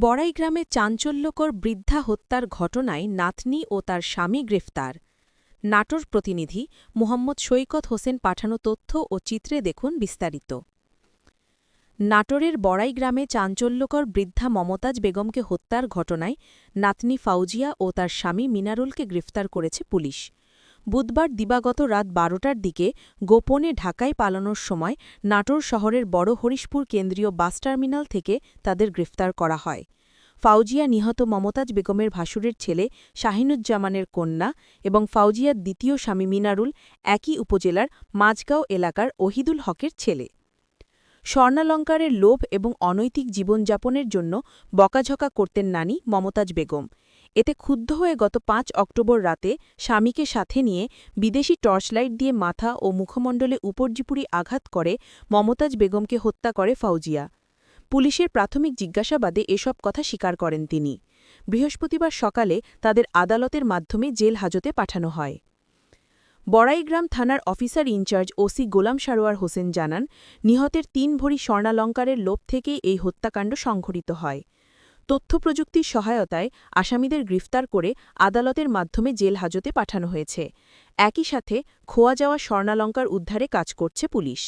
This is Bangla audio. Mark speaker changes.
Speaker 1: বড়াই গ্রামে চাঞ্চল্যকর বৃদ্ধা হত্যার ঘটনায় নাতনি ও তার স্বামী গ্রেফতার। নাটোর প্রতিনিধি মোহাম্মদ সৈকত হোসেন পাঠানো তথ্য ও চিত্রে দেখুন বিস্তারিত। নাটোরের বড়াই গ্রামে চাঞ্চল্যকর বৃদ্ধা মমতাজ বেগমকে হত্যার ঘটনায় নাতনি ফাউজিয়া ও তার স্বামী মিনারুলকে গ্রেফতার করেছে পুলিশ। বুধবার দিবাগত রাত বারোটার দিকে গোপনে ঢাকায় পালানোর সময় নাটোর শহরের বড় হরিশপুর কেন্দ্রীয় বাস টার্মিনাল থেকে তাদের গ্রেফতার করা হয়। ফাউজিয়া নিহত মমতাজ বেগমের ভাসুরের ছেলে শাহিনুজ্জামানের কন্যা এবং ফাউজিয়ার দ্বিতীয় স্বামী মিনারুল একই উপজেলার মাঝগাঁও এলাকার ওহিদুল হকের ছেলে। স্বর্ণালঙ্কারের লোভ এবং অনৈতিক জীবনযাপনের জন্য বকাঝকা করতেন নানি মমতাজ বেগম। এতে ক্ষুব্ধ হয়ে গত পাঁচ অক্টোবর রাতে স্বামীকে সাথে নিয়ে বিদেশি টর্চলাইট দিয়ে মাথা ও মুখমণ্ডলে উপর্যুপুরি আঘাত করে মমতাজ বেগমকে হত্যা করে ফাউজিয়া। পুলিশের প্রাথমিক জিজ্ঞাসাবাদে এসব কথা স্বীকার করেন তিনি। বৃহস্পতিবার সকালে তাদের আদালতের মাধ্যমে জেল হাজতে পাঠানো হয়। বড়াইগ্রাম থানার officer in-charge OC Golam Sarwar Hossain জানান, নিহতের তিন ভরি স্বর্ণালঙ্কারের লোভ থেকেই এই হত্যাকাণ্ড সংঘটিত হয়। তথ্যপ্রযুক্তির সহায়তায় আসামিদের গ্রেফতার করে আদালতের মাধ্যমে জেল হাজতে পাঠানো হয়েছে। একই সাথে খোয়া যাওয়া স্বর্ণালঙ্কার উদ্ধারে কাজ করছে পুলিশ।